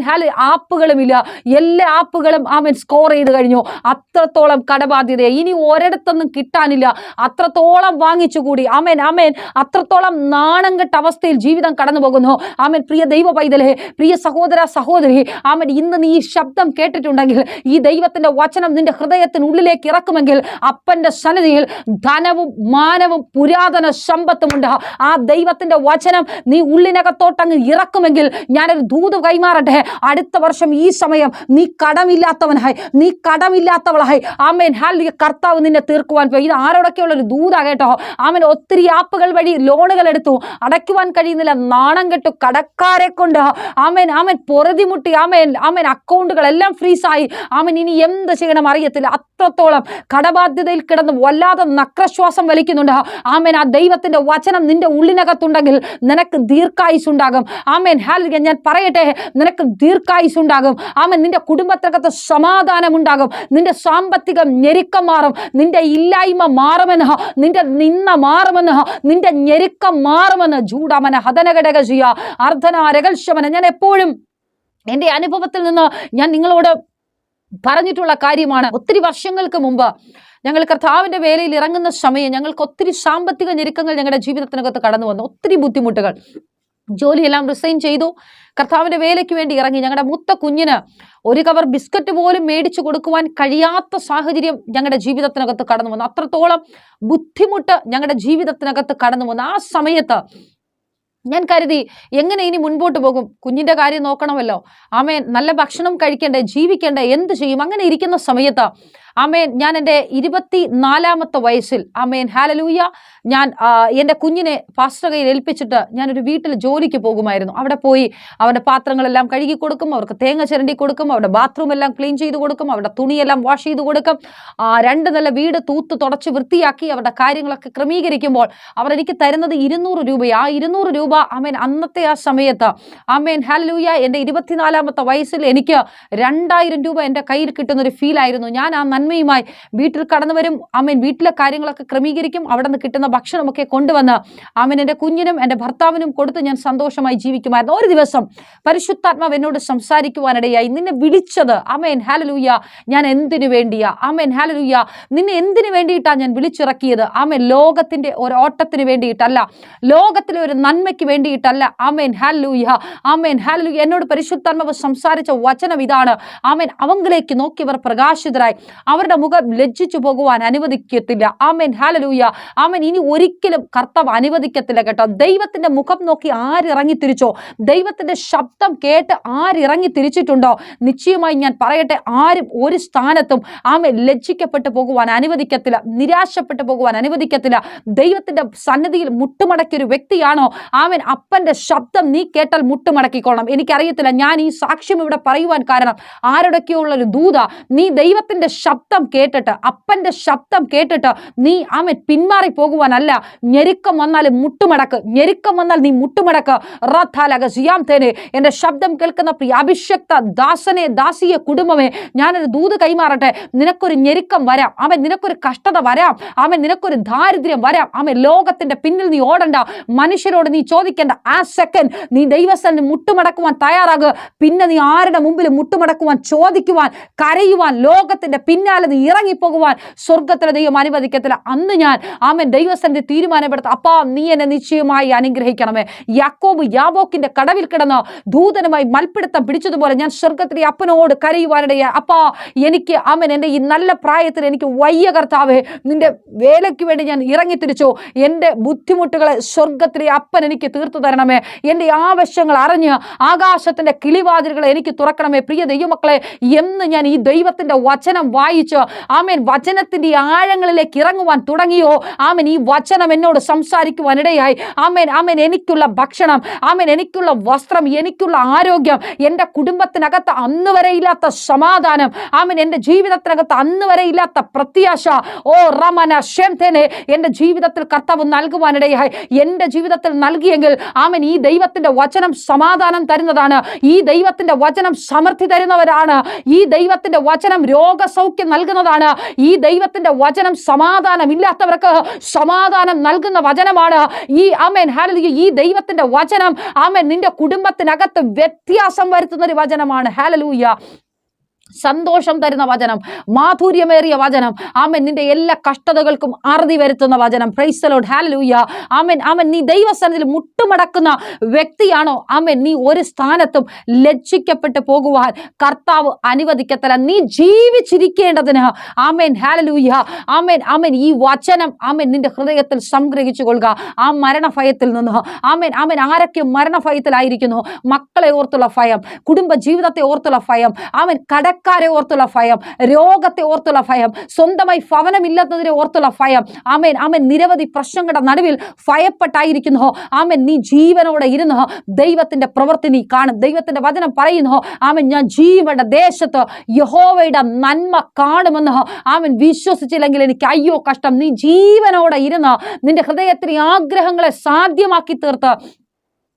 ആപ്പുകളും ഇല്ല എല്ലാ ആപ്പുകളും അമൻ സ്കോർ ചെയ്ത് കഴിഞ്ഞു. അത്രത്തോളം കടബാധ്യത ഇനി ഒരിടത്തൊന്നും കിട്ടാനില്ല. അത്രത്തോളം വാങ്ങിച്ചുകൂടി അമൻ അമേൻ അമേൻ അത്രത്തോളം നാണം കെട്ട അവസ്ഥയിൽ ജീവിതം കടന്നു പോകുന്നു ആമൻ പ്രിയ ദൈവ പൈതലേ പ്രിയ സഹോദര സഹോദരി ആമൻ ഇന്ന് നീ ശബ്ദം കേട്ടിട്ടുണ്ടെങ്കിൽ ഈ ദൈവത്തിന്റെ വചനം നിന്റെ ഹൃദയത്തിനുള്ളിലേക്ക് ഇറക്കുമെങ്കിൽ അപ്പന്റെ സന്നിധിയിൽ ധനവും മാനവും പുരാതന സമ്പത്തുമുണ്ട് ആ ദൈവത്തിന്റെ വചനം നീ ഉള്ളിനകത്തോട്ടങ്ങ് ഇറക്കുമെങ്കിൽ ഞാനൊരു ദൂത് കൈമാറട്ടെ. അടുത്ത വർഷം ഈ സമയം നീ കടമില്ലാത്തവനായി നീ കടമില്ലാത്തവളായി. ആമേൻ. ഹാൽ കർത്താവ് നിന്നെ തീർക്കുവാൻ പോയി. ഇത് ആരോടൊക്കെയുള്ള ഒരു ദൂത കേട്ടോ. ആമൻ. ഒത്തിരി ആപ്പുകൾ വഴി ലോണുകൾ എടുത്തു. അടയ്ക്കുവാൻ കഴിയുന്നില്ല. നാണം കെട്ടു കടക്കാരെ കൊണ്ട്. ആമേൻ. ആമൻ. പൊറുതിമുട്ടി. ആമേൻ. ആമേൻ. അക്കൗണ്ടുകളെല്ലാം ഫ്രീസായി. ഭാരമായി അവൻ ഇനി എന്ത് ചെയ്യണം അറിയത്തില്ല. അത്രത്തോളം കടബാധ്യതയിൽ കിടന്ന് വല്ലാതെ നക്രശ്വാസം വലിക്കുന്നുണ്ട്. ആമേൻ ആ ദൈവത്തിന്റെ വചനം നിന്റെ ഉള്ളിനകത്തുണ്ടെങ്കിൽ നിനക്ക് ദീർഘായുസ് ഉണ്ടാകും ആമേൻ ഹാലിക ഞാൻ പറയട്ടെ നിനക്ക് ദീർഘായുസ് ഉണ്ടാകും ആമൻ നിന്റെ കുടുംബത്തിനകത്ത് സമാധാനം ഉണ്ടാകും നിന്റെ സാമ്പത്തികം ഞെരുക്കം മാറും. നിന്റെ ഇല്ലായ്മ മാറുമെന്ന് നിന്റെ നിന്ന മാറുമെന്ന് നിന്റെ ഞെരുക്കം മാറുമെന്ന്. ചൂടാമന ഹതനഘടക ചെയ്യ അർദ്ധന രകൽശമന ഞാൻ എപ്പോഴും എന്റെ അനുഭവത്തിൽ നിന്ന് ഞാൻ നിങ്ങളോട് പറഞ്ഞിട്ടുള്ള കാര്യമാണ്. ഒത്തിരി വർഷങ്ങൾക്ക് മുമ്പ് ഞങ്ങൾ കർത്താവിന്റെ വേലയിൽ ഇറങ്ങുന്ന സമയം ഞങ്ങൾക്ക് ഒത്തിരി സാമ്പത്തിക ഞെരുക്കങ്ങൾ ഞങ്ങളുടെ ജീവിതത്തിനകത്ത് കടന്നു വന്നു. ഒത്തിരി ബുദ്ധിമുട്ടുകൾ. ജോലിയെല്ലാം റിസൈൻ ചെയ്തു. കർത്താവിന്റെ വേലയ്ക്ക് വേണ്ടി ഇറങ്ങി. ഞങ്ങളുടെ മുത്ത കുഞ്ഞിന് ഒരു കവർ ബിസ്ക്കറ്റ് പോലും മേടിച്ചു കൊടുക്കുവാൻ കഴിയാത്ത സാഹചര്യം ഞങ്ങളുടെ ജീവിതത്തിനകത്ത് കടന്നു വന്നു. അത്രത്തോളം ബുദ്ധിമുട്ട് ഞങ്ങളുടെ ജീവിതത്തിനകത്ത് കടന്നു വന്നു. ആ സമയത്ത് ഞാൻ കരുതി എങ്ങനെ ഇനി മുൻപോട്ട് പോകും? കുഞ്ഞിന്റെ കാര്യം നോക്കണമല്ലോ. ആമേ നല്ല ഭക്ഷണം കഴിക്കണ്ടേ ജീവിക്കണ്ടേ എന്ത് ചെയ്യും? അങ്ങനെ ഇരിക്കുന്ന സമയത്ത് ആമേൻ. ഞാൻ എന്റെ ഇരുപത്തി നാലാമത്തെ വയസ്സിൽ ആമേൻ ഹാലലൂയ ഞാൻ എന്റെ കുഞ്ഞിനെ ഫാസ്റ്റർ കയ്യിൽ ഏൽപ്പിച്ചിട്ട് ഞാനൊരു വീട്ടിൽ ജോലിക്ക് പോകുമായിരുന്നു. അവിടെ പോയി അവരുടെ പാത്രങ്ങളെല്ലാം കഴുകി കൊടുക്കും അവർക്ക് തേങ്ങ ചിരണ്ടി കൊടുക്കും അവരുടെ ബാത്റൂം എല്ലാം ക്ലീൻ ചെയ്ത് കൊടുക്കും അവരുടെ തുണിയെല്ലാം വാഷ് ചെയ്ത് കൊടുക്കും. രണ്ട് നല്ല വീട് തൂത്ത് തുടച്ച് വൃത്തിയാക്കി അവരുടെ കാര്യങ്ങളൊക്കെ ക്രമീകരിക്കുമ്പോൾ അവർ എനിക്ക് തരുന്നത് ഇരുന്നൂറ് രൂപയാണ് ആ ഇരുന്നൂറ് രൂപ ആമേൻ അന്നത്തെ ആ സമയത്ത് ആമേൻ ഹാലലൂയ എന്റെ ഇരുപത്തിനാലാമത്തെ വയസ്സിൽ എനിക്ക് രണ്ടായിരം രൂപ എന്റെ കയ്യിൽ കിട്ടുന്നൊരു ഫീലായിരുന്നു ഞാൻ ആ നന്മയുമായി വീട്ടിൽ കടന്നു വരും. ആമേൻ. വീട്ടിലെ കാര്യങ്ങളൊക്കെ ക്രമീകരിക്കും. അവിടെ നിന്ന് കിട്ടുന്ന ഭക്ഷണമൊക്കെ കൊണ്ടുവന്ന് ആമേൻ എന്റെ കുഞ്ഞിനും എന്റെ ഭർത്താവിനും കൊടുത്ത് ഞാൻ സന്തോഷമായി ജീവിക്കുമായിരുന്നു. ഒരു ദിവസം പരിശുദ്ധാത്മാവ് എന്നോട് സംസാരിക്കുവാനിടയായി. നിന്നെ വിളിച്ചത് ആമേൻ ഹാലലൂയ ഞാൻ എന്തിനു വേണ്ടിയാ? ആമേൻ ഹാലലൂയ നിന്നെ എന്തിനു വേണ്ടിയിട്ടാണ് ഞാൻ വിളിച്ചിറക്കിയത്? ആമേൻ ലോകത്തിന്റെ ഒരു ഓട്ടത്തിന് വേണ്ടിയിട്ടല്ല ലോകത്തിലെ ഒരു നന്മയ്ക്ക് വേണ്ടിയിട്ടല്ല. ആമേൻ ഹാലലൂയ ആമേൻ ഹാലലൂയ എന്നോട് പരിശുദ്ധാത്മാവ് സംസാരിച്ച വചനം ഇതാണ്. ആമേൻ അവങ്കിലേക്ക് നോക്കിയവർ പ്രകാശിതരായി. അവരുടെ മുഖം ലജ്ജിച്ചു പോകുവാൻ അനുവദിക്കത്തില്ല. ആമേൻ. ഹാലലൂയ ആമേൻ. ഇനി ഒരിക്കലും കർത്താവ് അനുവദിക്കത്തില്ല കേട്ടോ. ദൈവത്തിന്റെ മുഖം നോക്കി ആരിറങ്ങി തിരിച്ചോ? ദൈവത്തിന്റെ ശബ്ദം കേട്ട് ആരിറങ്ങി തിരിച്ചിട്ടുണ്ടോ? നിശ്ചയമായി ഞാൻ പറയട്ടെ ആരും ഒരു സ്ഥാനത്തും ആമേൻ ലജ്ജിക്കപ്പെട്ടു പോകുവാൻ അനുവദിക്കത്തില്ല നിരാശപ്പെട്ടു പോകുവാൻ അനുവദിക്കത്തില്ല. ദൈവത്തിന്റെ സന്നിധിയിൽ മുട്ടുമടക്കിയ ഒരു വ്യക്തിയാണോ? ആമേൻ. അപ്പന്റെ ശബ്ദം നീ കേട്ടാൽ മുട്ടുമടക്കിക്കോണം എനിക്കറിയത്തില്ല ഞാൻ ഈ സാക്ഷ്യം ഇവിടെ പറയുവാൻ കാരണം ആരുടെയൊക്കെയോ ഉള്ളൊരു ദൂത. നീ ദൈവത്തിന്റെ ശബ്ദം കേട്ടിട്ട് അപ്പന്റെ ശബ്ദം കേട്ടിട്ട് നീ അവൻ പിന്മാറി പോകുവാനല്ല. ഞെരുക്കം വന്നാൽ മുട്ടുമടക്ക് ഞെരുക്കം വന്നാൽ നീ മുട്ടുമടക്ക്. റഥാലക സിയാം തേനെ എന്റെ ശബ്ദം കേൾക്കുന്ന പ്രിയ അഭിഷക്ത ദാസനെ ദാസിയ കുടുംബമേ ഞാനൊരു ദൂത് കൈമാറട്ടെ. നിനക്കൊരു ഞെരുക്കം വരാം. അവൻ നിനക്കൊരു കഷ്ടത വരാം. അവൻ നിനക്കൊരു ദാരിദ്ര്യം വരാം. അവൻ ലോകത്തിന്റെ പിന്നിൽ നീ ഓടണ്ട. മനുഷ്യരോട് നീ ചോദിക്കേണ്ട ആ സെക്കൻഡ് നീ ദൈവസ്ഥന് മുട്ടുമടക്കുവാൻ തയ്യാറാകുക പിന്നെ നീ ആരുടെ മുമ്പിൽ മുട്ടുമടക്കുവാൻ ചോദിക്കുവാൻ കരയുവാൻ ലോകത്തിന്റെ പിന്നാലെ നീ ഇറങ്ങിപ്പോകുവാൻ സ്വർഗത്തിലെ ദൈവം അനുവദിക്കത്തില്ല. അന്ന് ഞാൻ ആമൻ ദൈവസന്ധി തീരുമാനപ്പെടുത്ത അപ്പാ നീ എന്നെ നിശ്ചയമായി അനുഗ്രഹിക്കണമേ. യാക്കോബ് യാബോക്കിന്റെ കടവിൽ കിടന്ന് ദൂതനുമായി മൽപ്പിടുത്തം പിടിച്ചതുപോലെ ഞാൻ സ്വർഗത്തിലെ അപ്പനോട് കരയുവാനിടയെ. അപ്പാ എനിക്ക് ആമൻ എന്റെ ഈ നല്ല പ്രായത്തിൽ എനിക്ക് വയ്യ കർത്താവേ നിന്റെ വേലയ്ക്ക് വേണ്ടി ഞാൻ ഇറങ്ങിത്തിരിച്ചു. എന്റെ ബുദ്ധിമുട്ടുകളെ സ്വർഗത്തിലെ അപ്പൻ എനിക്ക് തീർത്തു തരണമേ. എന്റെ ആവശ്യങ്ങൾ അറിഞ്ഞ് ആകാശത്തിന്റെ കിളിവാതിലുകളെ എനിക്ക് തുറക്കണമേ. പ്രിയ ദൈവമക്കളെ എന്ന് ഞാൻ ഈ ദൈവത്തിന്റെ വചനം വായിച്ച് ആമേൻ വചനത്തിന്റെ ആഴങ്ങളിലേക്ക് ഇറങ്ങുവാൻ തുടങ്ങിയോ? ആമേൻ ഈ വചനം എന്നോട് സംസാരിക്കുവാനിടയായി. ആമേൻ ആമേൻ എനിക്കുള്ള ഭക്ഷണം ആമേൻ എനിക്കുള്ള വസ്ത്രം എനിക്കുള്ള ആരോഗ്യം എന്റെ കുടുംബത്തിനകത്ത് അന്ന് വരെ ഇല്ലാത്ത സമാധാനം ആമേൻ എന്റെ ജീവിതത്തിനകത്ത് അന്ന് വരെ ഇല്ലാത്ത പ്രത്യാശ. ഓ റമന ഷെംതേനെ എന്റെ ജീവിതത്തിൽ കർത്താവ് നൽകുവാനിടയായി. എന്റെ ജീവിതത്തിൽ നൽകിയെങ്കിൽ ആമൻ ഈ ദൈവത്തിന്റെ വചനം സമാധാനം തരുന്നതാണ്. ഈ ദൈവത്തിന്റെ വചനം സമൃദ്ധി തരുന്നവരാണ്. ഈ ദൈവത്തിന്റെ വചനം രോഗസൗഖ്യം നൽകുന്നതാണ്. ഈ ദൈവത്തിന്റെ വചനം സമാധാനം ഇല്ലാത്തവർക്ക് സമാധാനം നൽകുന്ന വചനമാണ്. ഈ ആമേൻ ഹാലലുയ ഈ ദൈവത്തിന്റെ വചനം ആമേൻ നിന്റെ കുടുംബത്തിനകത്ത് വ്യത്യാസം വരുത്തുന്ന ഒരു വചനമാണ്. ഹാലലൂയ സന്തോഷം തരുന്ന വചനം. മാധുര്യമേറിയ വചനം. ആമൻ. നിന്റെ എല്ലാ കഷ്ടതകൾക്കും അറുതി വരുത്തുന്ന വചനം. പ്രൈസലോഡ് ഹാലലൂയ ആമൻ. ആമൻ. നീ ദൈവസ്ഥാനത്തിൽ മുട്ടുമടക്കുന്ന വ്യക്തിയാണോ? ആമൻ. നീ ഒരു സ്ഥാനത്തും ലജ്ജിക്കപ്പെട്ട് പോകുവാൻ കർത്താവ് അനുവദിക്കത്തല്ല. നീ ജീവിച്ചിരിക്കേണ്ടതിന്. ആമേൻ. ഹാലലൂയ ആമേൻ. ആമേൻ. ഈ വചനം ആമേൻ നിന്റെ ഹൃദയത്തിൽ സംഗ്രഹിച്ചു കൊള്ളുക. ആ മരണഭയത്തിൽ നിന്ന്. ആമേൻ. ആമേൻ. ആരൊക്കെ മരണഭയത്തിലായിരിക്കുന്നു? മക്കളെ ഓർത്തുള്ള ഭയം കുടുംബ ജീവിതത്തെ ഓർത്തുള്ള ഭയം ആമൻ. കട കടക്കാരെ ഓർത്തുള്ള ഭയം രോഗത്തെ ഓർത്തുള്ള ഭയം സ്വന്തമായി ഭവനമില്ലാത്തതിനെ ഓർത്തുള്ള ഭയം. ആമേൻ ആമേൻ. നിരവധി പ്രശ്നങ്ങളുടെ നടുവിൽ ഭയപ്പെട്ടായിരിക്കുന്നുഹോ ആമേൻ നീ ജീവനോടെ ഇരുന്നുഹോ ദൈവത്തിന്റെ പ്രവൃത്തി നീ കാണും. ദൈവത്തിന്റെ വചനം പറയുന്നു. ആമൻ ഞാൻ ജീവന്റെ ദേശത്ത് യഹോവയുടെ നന്മ കാണുമെന്നോ. ആമൻ വിശ്വസിച്ചില്ലെങ്കിൽ എനിക്ക് അയ്യോ കഷ്ടം. നീ ജീവനോടെ ഇരുന്ന് നിന്റെ ഹൃദയത്തിന് ആഗ്രഹങ്ങളെ സാധ്യമാക്കി തീർത്ത്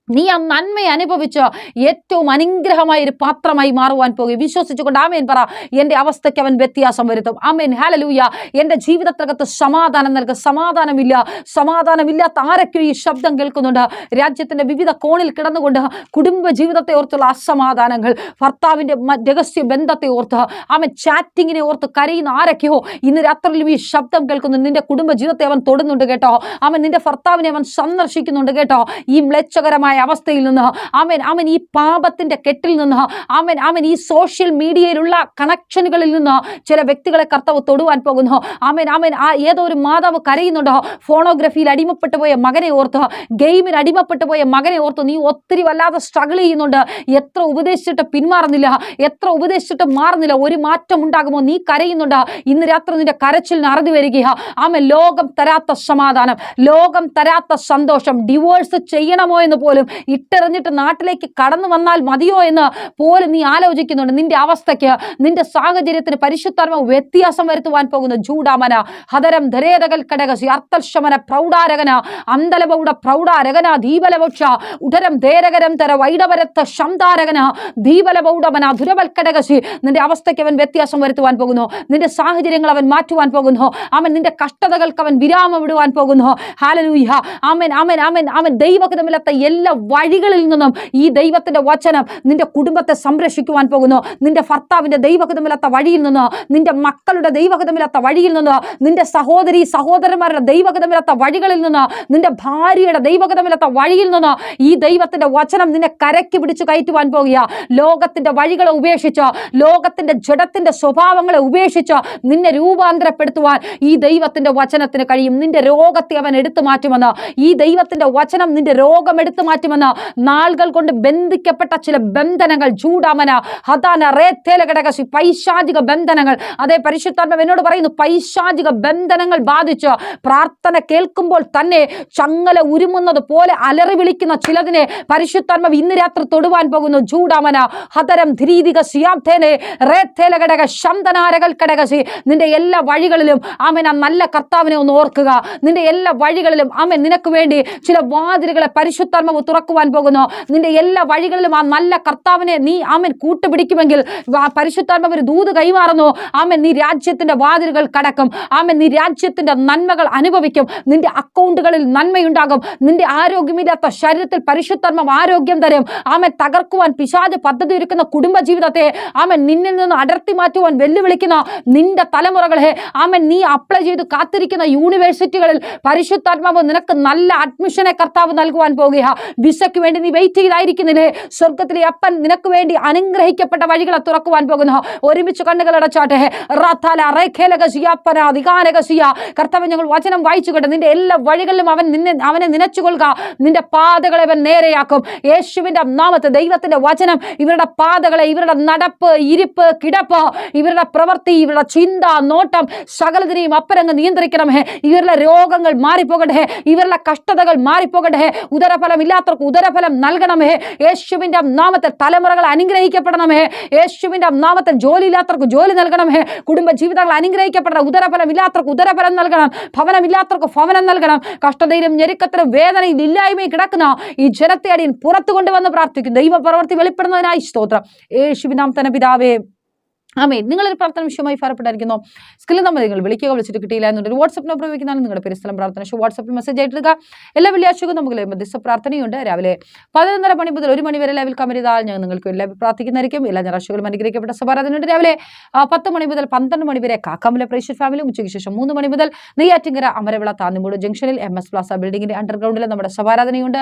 നീ ആ നന്മ അനുഭവിച്ച് ഏറ്റവും അനുഗ്രഹമായ ഒരു പാത്രമായി മാറുവാൻ പോകും വിശ്വസിച്ചുകൊണ്ട് ആമേൻ പറ. എന്റെ അവസ്ഥയ്ക്ക് അവൻ വ്യത്യാസം വരുത്തും. ആമേൻ. ഹാലലൂയ എന്റെ ജീവിതത്തിനകത്ത് സമാധാനം നൽകും. സമാധാനമില്ല. സമാധാനമില്ലാത്ത ആരൊക്കെ ഈ ശബ്ദം കേൾക്കുന്നുണ്ട്. രാജ്യത്തിന്റെ വിവിധ കോണിൽ കിടന്നുകൊണ്ട് കുടുംബ ജീവിതത്തെ ഓർത്തുള്ള അസമാധാനങ്ങൾ ഭർത്താവിന്റെ രഹസ്യ ബന്ധത്തെ ഓർത്ത് അവൻ ചാറ്റിങ്ങിനെ ഓർത്ത് കരയുന്ന ആരൊക്കെയോ ഇന്ന് രാത്രിയിലും ഈ ശബ്ദം കേൾക്കുന്നു നിന്റെ കുടുംബ ജീവിതത്തെ അവൻ തൊടുന്നുണ്ട് കേട്ടോ. അവൻ നിന്റെ ഭർത്താവിനെ അവൻ സന്ദർശിക്കുന്നുണ്ട് കേട്ടോ. ഈ മ്ലേച്ഛകരമായ അവസ്ഥയിൽ നിന്ന് അവൻ അവൻ ഈ പാപത്തിന്റെ കെട്ടിൽ നിന്ന് അവൻ അവൻ ഈ സോഷ്യൽ മീഡിയയിലുള്ള കണക്ഷനുകളിൽ നിന്ന് ചില വ്യക്തികളെ കർത്താവ് തൊടുവാൻ പോകുന്നു. അവൻ അവൻ ആ ഏതോ ഒരു മാതാവ് കരയുന്നുണ്ടോ. ഫോണോഗ്രഫിയിൽ അടിമപ്പെട്ടു പോയ മകനെ ഓർത്ത് ഗെയിമിൽ അടിമപ്പെട്ടു പോയ മകനെ ഓർത്ത് നീ ഒത്തിരി വല്ലാതെ സ്ട്രഗിൾ ചെയ്യുന്നുണ്ട്. എത്ര ഉപദേശിച്ചിട്ട് പിന്മാറുന്നില്ല എത്ര ഉപദേശിച്ചിട്ട് മാറുന്നില്ല ഒരു മാറ്റം ഉണ്ടാകുമോ നീ കരയുന്നുണ്ട്. ഇന്ന് രാത്രി നിന്റെ കരച്ചിലിന് അറുതി വരികയാ. ആമ ലോകം തരാത്ത സമാധാനം ലോകം തരാത്ത സന്തോഷം ഡിവോഴ്സ് ചെയ്യണമോ എന്ന് പോലും ഇട്ടെറിഞ്ഞിട്ട് നാട്ടിലേക്ക് കടന്നു വന്നാൽ മതിയോ എന്ന് പോലും നീ ആലോചിക്കുന്നുണ്ട്. നിന്റെ അവസ്ഥയ്ക്ക് നിന്റെ സാഹചര്യത്തിന് പരിശുദ്ധാത്മ വ്യത്യാസം വരുത്തുവാൻ പോകുന്ന ജൂഡാമന ഹതരം ധരേതകൽ കടകസി അർത്ഥശമന പ്രൗഢാരകന അന്തലബൗഡ പ്രൗഢാരകന ദീപലപക്ഷ ഉടരം ധേരകരം തര വൈഡവരത്ത ശംതാരകന ദീപലബൗഡമന ദുരവൽക്കടകസി നിന്റെ അവസ്ഥയ്ക്ക് അവൻ വ്യത്യാസം വരുത്തുവാൻ പോകുന്നു. നിന്റെ സാഹചര്യങ്ങൾ അവൻ മാറ്റുവാൻ പോകുന്നു. അവൻ നിന്റെ കഷ്ടതകൾക്ക് അവൻ വിരാമം ഇടുവാൻ പോകുന്നു. ഹാലലൂഹ അമൻ അമൻ അമൻ അവൻ ദൈവഹിതമില്ലാത്ത എല്ലാ വഴികളിൽ നിന്നും ഈ ദൈവത്തിന്റെ വചനം നിന്റെ കുടുംബത്തെ സംരക്ഷിക്കുവാൻ പോകുന്നു. നിന്റെ ഭർത്താവിന്റെ ദൈവഹിതമില്ലാത്ത വഴിയിൽ നിന്ന് നിന്റെ മക്കളുടെ ദൈവഹിതമില്ലാത്ത വഴിയിൽ നിന്ന് നിന്റെ സഹോദരി സഹോദരന്മാരുടെ ദൈവഹിതമില്ലാത്ത വഴികളിൽ നിന്ന് നിന്റെ ഭാര്യയുടെ ദൈവഹിതമില്ലാത്ത വഴിയിൽ നിന്ന് ഈ ദൈവത്തിന്റെ വചനം നിന്നെ കരയ്ക്ക് പിടിച്ചു കയറ്റുവാൻ പോകുക. ലോകത്തിന്റെ വഴികളെ ഉപേക്ഷിച്ച് ലോകത്തിന്റെ ജഡത്തിന്റെ സ്വഭാവങ്ങളെ ഉപേക്ഷിച്ച് നിന്നെ രൂപാന്തരപ്പെടുത്തുവാൻ ഈ ദൈവത്തിന്റെ വചനത്തിന് കഴിയും. നിന്റെ രോഗത്തെ അവൻ എടുത്തു മാറ്റുമെന്ന്. ഈ ദൈവത്തിന്റെ വചനം നിന്റെ രോഗം എടുത്തു മാറ്റുമെന്ന് നാളുകൾ കൊണ്ട് ബന്ധിക്കപ്പെട്ട ചില ബന്ധനങ്ങൾ ചൂടാമന ഹതാന റേത്തേല ഘടകശി പൈശാചിക ബന്ധനങ്ങൾ. അതേ പരിശുദ്ധാത്മ എന്നോട് പറയുന്നു പൈശാചിക ബന്ധനങ്ങൾ ബാധിച്ച് പ്രാർത്ഥന കേൾക്കുമ്പോൾ തന്നെ ചങ്ങല ഉരുമുന്നത് പോലെ അലറി വിളിക്കുന്ന ചിലതിനെ പരിശുദ്ധാത്മ ഇന്ന് രാത്രി തൊടുവാൻ പോകുന്നു. ചൂടാമന ഹതരം ധീരിക സിയാബ്ധേനെ റേത്തേല ഘടക ശന്തനാരകൾ ഘടകശി നിന്റെ എല്ലാ വഴികളിലും ആമൻ ആ നല്ല കർത്താവിനെ ഒന്ന് ഓർക്കുക. നിന്റെ എല്ലാ വഴികളിലും ആമൻ നിനക്ക് വേണ്ടി ചില വാതിലുകളെ പരിശുദ്ധാത്മാവ് തുറക്കുവാൻ പോകുന്നു. നിന്റെ എല്ലാ വഴികളിലും ആ നല്ല കർത്താവിനെ നീ ആമൻ കൂട്ടുപിടിക്കുമെങ്കിൽ പരിശുദ്ധാത്മാവ് ഒരു ദൂത് കൈമാറുന്നു. ആമൻ നീ രാജ്യത്തിന്റെ വാതിലുകൾ കടക്കും. ആമൻ നീ രാജ്യത്തിന്റെ നന്മകൾ അനുഭവിക്കും. നിന്റെ അക്കൗണ്ടുകളിൽ നന്മയുണ്ടാകും. നിന്റെ ആരോഗ്യമില്ലാത്ത ശരീരത്തിൽ പരിശുദ്ധാത്മാവ് ആരോഗ്യം തരും. ആമൻ തകർക്കുവാൻ പിശാജ് പദ്ധതി ഒരുക്കുന്ന കുടുംബ ജീവിതത്തെ ആമൻ നിന്നിൽ നിന്ന് അടർത്തി മാറ്റുവാൻ വെല്ലുവിളിക്കുന്ന നിന്റെ തലമുറകളെ ആമൻ നീ അപ്ലൈ ചെയ്ത് കാത്തിരിക്കുന്ന യൂണിവേഴ്സിറ്റികളിൽ പരിശുദ്ധാത്മാവ് നിനക്ക് നല്ല അഡ്മിഷനെ കർത്താവ് നൽകുവാൻ പോകുക. വിസയ്ക്ക് വേണ്ടി നീ വെയിറ്റ് ചെയ്തായിരിക്കുന്നില്ലേ സ്വർഗത്തിലെ അപ്പൻ നിനക്ക് വേണ്ടി അനുഗ്രഹിക്കപ്പെട്ട വഴികളെ തുറക്കുവാൻ പോകുന്നു. ഒരുമിച്ച് കണ്ണുകൾ അടച്ചാട്ടെ. റഥാല റേഖേലക സിയാപ്പന അധികാരക സിയ കർത്താവ് ഞങ്ങൾ വചനം വായിച്ചു വായിച്ചുകൊണ്ട് നിന്റെ എല്ലാ വഴികളിലും അവൻ നിന്നെ അവനെ നിനച്ചുകൊള്ളുക. നിന്റെ പാതകളെ അവൻ നേരെയാക്കും. യേശുവിന്റെ നാമത്തെ ദൈവത്തിന്റെ വചനം ഇവരുടെ പാതകളെ ഇവരുടെ നടപ്പ് ഇരിപ്പ് കിടപ്പ് ഇവരുടെ പ്രവൃത്തി ഇവരുടെ ചിന്ത നോട്ടം സകലതിനെയും അപ്പരങ്ങ് നിയന്ത്രിക്കണമേ. ഇവരുടെ രോഗങ്ങൾ മാറിപ്പോകട്ടെ. ഇവരുടെ കഷ്ടതകൾ മാറിപ്പോകട്ടെ. ഉദരഫലം ഇല്ലാത്തവർക്ക് ഉദരഫലം നൽകണമേ. യേശുവിന്റെ നാമത്തിൽ തലമുറകൾ അനുഗ്രഹിക്കപ്പെടണമേ. യേശുവിന്റെ നാമത്തിൽ ജോലി ഇല്ലാത്തവർക്ക് ജോലി നൽകണമേ. കുടുംബ ജീവിതങ്ങൾ അനുഗ്രഹിക്കപ്പെടണം. ഉദരഫലം ഇല്ലാത്തവർക്ക് ഉദരഫലം നൽകണം. ഭവനമില്ലാത്തവർക്ക് ഭവനം നൽകണം. കഷ്ടതയിലും ഞെരുക്കത്തിലും വേദനയിൽ ഇല്ലായ്മയും കിടക്കുന്ന ഈ ജനത്തെ അടിയൻ പുറത്തു കൊണ്ടുവന്ന് പ്രാർത്ഥിക്കും. ദൈവ പ്രവർത്തി വെളിപ്പെടുന്നതിനായി സ്തോത്രം. യേശുവിനാം തന്നെ പിതാവേ ആമേ നിങ്ങളൊരു പ്രാർത്ഥന വിഷയമായി ഫലപ്പെട്ടായിരിക്കുന്നു. സ്കിൽ നമ്പർ നിങ്ങൾ വിളിക്കുക വിളിച്ചിട്ട് കിട്ടിയില്ല എന്നുണ്ടെങ്കിൽ വാട്സപ്പ് നമ്പർ ഉപയോഗിക്കുന്നതാണ് നിങ്ങളുടെ പരിസ്ഥലം പ്രാർത്ഥന. ഷോ വാട്സപ്പിൽ മെസ്സേജ് ആയിട്ടിടുക എല്ലാ വെള്ളിയാഴ്ചക്കും നമുക്ക് മധ്യസ്ഥ പ്രാർത്ഥനയുണ്ട്. രാവിലെ പതിനൊന്നര മണി മുതൽ ഒരു മണി വരെ ലൈവിൽ കമരിതാൽ ഞാൻ നിങ്ങൾക്ക് എല്ലാ പ്രാർത്ഥിക്കുന്നതായിരിക്കും. എല്ലാ ഞായറാഴ്ചകളും അനുഗ്രഹിക്കപ്പെട്ട സഭാരാധനയുണ്ട് രാവിലെ പത്ത് മണി മുതൽ പന്ത്രണ്ട് മണി വരെ കാക്കാമല പ്രേഷ്യർ ഫാമിലി ഉച്ചയ്ക്ക് ശേഷം മൂന്ന് മണി മുതൽ നെയ്യാറ്റിങ്കര അമരവിള താന്നിമൂട് ജംഗ്ഷനിൽ എം എസ് പ്ലാസ ബിൽഡിംഗിന്റെ അണ്ടർഗ്രൗണ്ടിൽ നമ്മുടെ സഭാരാധനയുണ്ട്.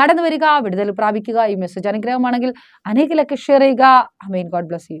കടന്നു വരിക വിടുതൽ പ്രാപിക്കുക ഈ മെസ്സേജ് അനുഗ്രഹമാണെങ്കിൽ അനേകിലൊക്കെ ഷെയർ ചെയ്യുക. അമേൻ God bless you